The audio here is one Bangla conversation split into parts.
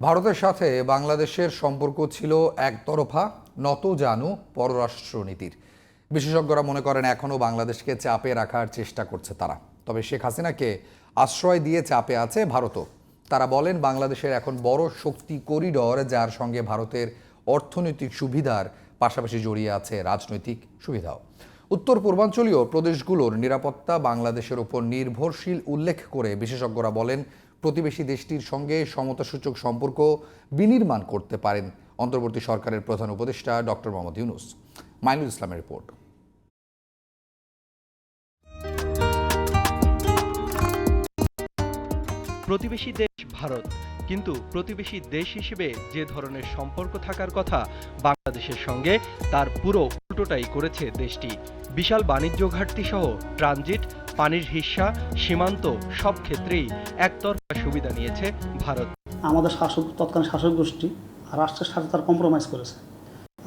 ভারতের সাথে বাংলাদেশের সম্পর্ক ছিল একতরফা নত জানু পররাষ্ট্রনীতির। বিশেষজ্ঞরা মনে করেন এখনও বাংলাদেশকে চাপে রাখার চেষ্টা করছে তারা। তবে শেখ হাসিনাকে আশ্রয় দিয়ে চাপে আছে ভারতও। তারা বলেন, বাংলাদেশের এখন বড় শক্তি করিডর, যার সঙ্গে ভারতের অর্থনৈতিক সুবিধার পাশাপাশি জড়িয়ে আছে রাজনৈতিক সুবিধাও। উত্তর পূর্বাঞ্চলীয় প্রদেশগুলোর নিরাপত্তা বাংলাদেশের উপর নির্ভরশীল, উল্লেখ করে বিশেষজ্ঞরা বলেন প্রতিবেশী দেশটির সঙ্গে সমতাসূচক সম্পর্ক বিনির্মাণ করতে পারেন অন্তর্বর্তী সরকারের প্রধান উপদেষ্টা ডক্টর মোহাম্মদ ইউনুস। মাইনুল ইসলামের রিপোর্ট। প্রতিবেশী দেশ ভারত, কিন্তু প্রতিবেশী দেশ হিসেবে যে ধরনের সম্পর্ক থাকার কথা বাংলাদেশের সঙ্গে, তার পুরো উল্টোটাই করেছে দেশটি। বিশাল বাণিজ্য ঘাটতি সহ ট্রানজিট পানির হিস্সা সীমান্ত সব ক্ষেত্রেই একতরফা সুবিধা নিয়েছে ভারত। আমাদের শাসক তৎকালীন শাসক গোষ্ঠী রাষ্ট্রের সাথে তার কম্প্রোমাইজ করেছে।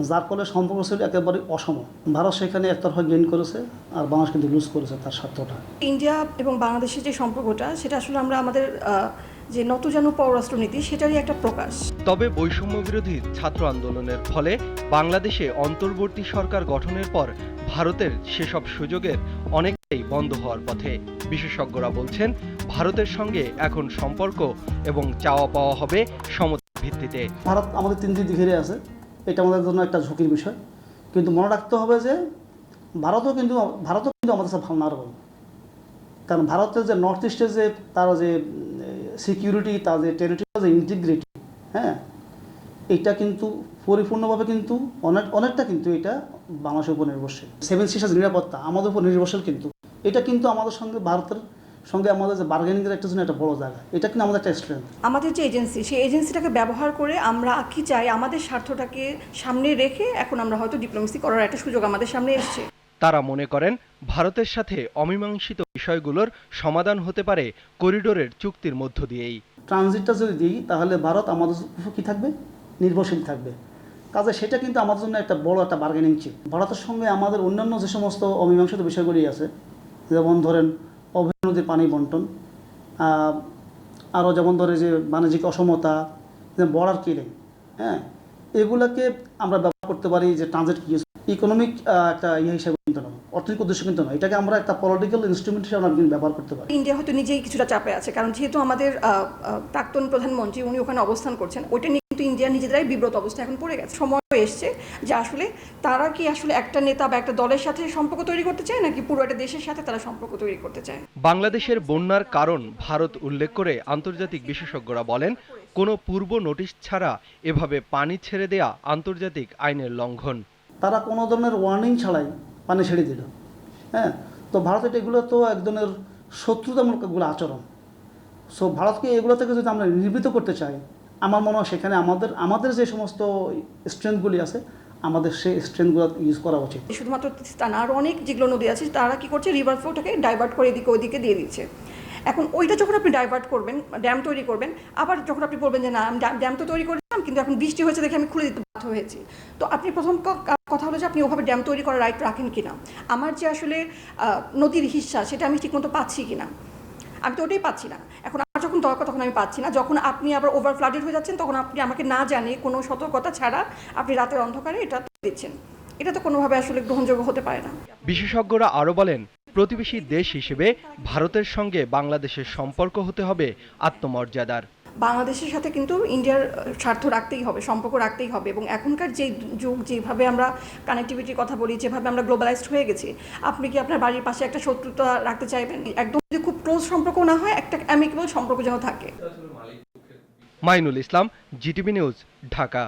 যার ফলে সম্পর্ক ছিল একেবারে অসম ভারত সেখানে একতরফা গেইন করেছে আর বাংলাদেশ কিন্তু লুজ করেছে তার স্বার্থটা। ইন্ডিয়া এবং বাংলাদেশের যে সম্পর্কটা সেটা আসলে আমরা আমাদের আহ, যে নতজানু পররাষ্ট্রনীতি সেটারই একটা প্রকাশ। তবে বৈষম্য বিরোধী ছাত্র আন্দোলনের ফলে বাংলাদেশে অন্তর্বর্তী সরকার গঠনের পর ভারতের সেসব সুযোগের অনেকটাই বন্ধ হওয়ার পথে বিশেষজ্ঞরা বলছেন, ভারতের সঙ্গে এখন সম্পর্ক এবং চাওয়া পাওয়া হবে সমতার ভিত্তিতে। ভারত আমাদের তিন দিক ঘিরে আছে। এটা আমাদের জন্য একটা ঝুঁকির বিষয়। কিন্তু মনে রাখতে হবে যে, ভারতও কিন্তু ভারতও কিন্তু আমাদের সাথে ভালনারেবল কারণ ভারতের যে নর্থ ইস্টের যে, তার যে সিকিউরিটি তার যে টেরিটোরিয়াল যে ইন্টিগ্রিটি হ্যাঁ এটা কিন্তু পরিপূর্ণভাবে কিন্তু অনেক, অনেকটা কিন্তু এটা বাংলাদেশের উপর নির্ভরশীল। সেভেন সিস্টার্স নিরাপত্তা আমাদের উপর নির্ভরশীল কিন্তু। এটা কিন্তু আমাদের সঙ্গে ভারতের সঙ্গে আমাদের যে বার্গেনিংয়ের একটা জন্য একটা বড় জায়গা। এটা কিন্তু আমাদের একটা স্ট্রেংথ আমাদের যে এজেন্সি সেই এজেন্সিটাকে ব্যবহার করে আমরা কি চাই আমাদের স্বার্থটাকে সামনে রেখে এখন আমরা হয়তো ডিপ্লোমেসি করার একটা সুযোগ আমাদের সামনে এসছে। তারা মনে করেন ভারতের সাথে অমীমাংসিত বিষয়গুলোর সমাধান হতে পারে করিডোরের চুক্তির মধ্য দিয়েই। ট্রানজিটটা যদি দিই তাহলে ভারত আমাদের উপর কী থাকবে? নির্ভরশীল থাকবে। কাজে সেটা কিন্তু আমাদের জন্য একটা বড় একটা বার্গেনিং চিপ ভারতের সঙ্গে আমাদের অন্যান্য যে সমস্ত অমীমাংসিত বিষয়গুলি আছে যেমন ধরেন অভয় নদীর পানি বন্টন আরও যেমন ধরে যে বাণিজ্যিক অসমতা বর্ডার কিলিং হ্যাঁ এগুলাকে আমরা ব্যবহার করতে পারি যে ট্রানজিট কি ইকোনমিক একটা ইয়ে হিসাবে কিন্তু নয়, অর্থনৈতিক উদ্দেশ্য কিন্তু নয়, এটাকে আমরা একটা পলিটিক্যাল ইনস্ট্রুমেন্ট হিসাবে আমরা ব্যবহার করতে পারি। ইন্ডিয়া হয়তো নিজেই কিছুটা চাপে আছে, কারণ যেহেতু আমাদের প্রাক্তন প্রধানমন্ত্রী উনি ওখানে অবস্থান করছেন, ওইটা নিয়ে কিন্তু ইন্ডিয়া নিজেরাই বিব্রত অবস্থা এখন পড়ে গেছে। সময় এসছে যে আসলে তারা কি আসলে একটা নেতা বা একটা দলের সাথে সম্পর্ক তৈরি করতে চায় নাকি পুরো একটা দেশের সাথে তারা সম্পর্ক তৈরি করতে চায়? বাংলাদেশের বন্যার কারণ ভারত উল্লেখ করে আন্তর্জাতিক বিশেষজ্ঞরা বলেন কোনো পূর্ব নোটিশ ছাড়া এভাবে পানি ছেড়ে দেয়া আন্তর্জাতিক আইনের লঙ্ঘন। তারা কোনো ধরনের ওয়ার্নিং ছাড়াই পানি ছেড়ে দিল। হ্যাঁ তো ভারতের এগুলো তো এক ধরনের শত্রুতামূলক এগুলো আচরণ। সো ভারতকে এগুলো থেকে যদি আমরা নির্বৃত করতে চাই আমার মনে হয় সেখানে আমাদের আমাদের যে সমস্ত স্ট্রেংথগুলি আছে, আমাদের সেই স্ট্রেংথগুলো ইউজ করা উচিত। শুধুমাত্র তিস্তা না আরও অনেক যেগুলো নদী আছে, তারা কি করছে রিভার ফ্লোটাকে ডাইভার্ট করে এদিকে ওইদিকে দিয়ে দিচ্ছে। এখন ওইটা যখন আপনি ডাইভার্ট করবেন ড্যাম তৈরি করবেন, আবার যখন আপনি বলবেন যে না, আমি ড্যাম- তো তৈরি করেছিলাম, কিন্তু এখন বৃষ্টি হয়েছে দেখে আমি খুলে দিতে বাধ্য হয়েছি। তো আপনি প্রথম কথা হলো যে আপনি ওভাবে ড্যাম তৈরি করার রাইট রাখেন কিনা? আমার যে আসলে নদীর হিস্সা, সেটা আমি ঠিকমতো পাচ্ছি কিনা? আমি তো ওটাই পাচ্ছি না। এখন যখন দরকার তখন আমি পাচ্ছি না। যখন আপনি আবার ওভার ফ্লাডেড হয়ে যাচ্ছেন, তখন আপনি আমাকে না জানিয়ে কোনো সতর্কতা ছাড়া আপনি রাতের অন্ধকারে এটা দিচ্ছেন। এটা তো কোনোভাবে আসলে গ্রহণযোগ্য হতে পারে না। বিশেষজ্ঞরা আরও বলেন, প্রতিবেশী দেশ হিসেবে ভারতের সঙ্গে বাংলাদেশের সম্পর্ক হতে হবে আত্মমর্যাদার। বাংলাদেশের সাথে কিন্তু ইন্ডিয়ার স্বার্থ রাখতেই হবে, সম্পর্ক রাখতেই হবে এবং এখনকার যে যুগ যেভাবে আমরা কানেক্টিভিটির কথা বলি, যেভাবে আমরা গ্লোবালাইজড হয়ে গেছি, আপনি কি আপনার বাড়ির পাশে একটা শত্রুতা রাখতে চাইবেন? একদম যদি খুব ক্লোজ সম্পর্ক না হয়, একটা অ্যামিকেবল সম্পর্ক যেন থাকে। Mainul Islam, GTV news, Dhaka.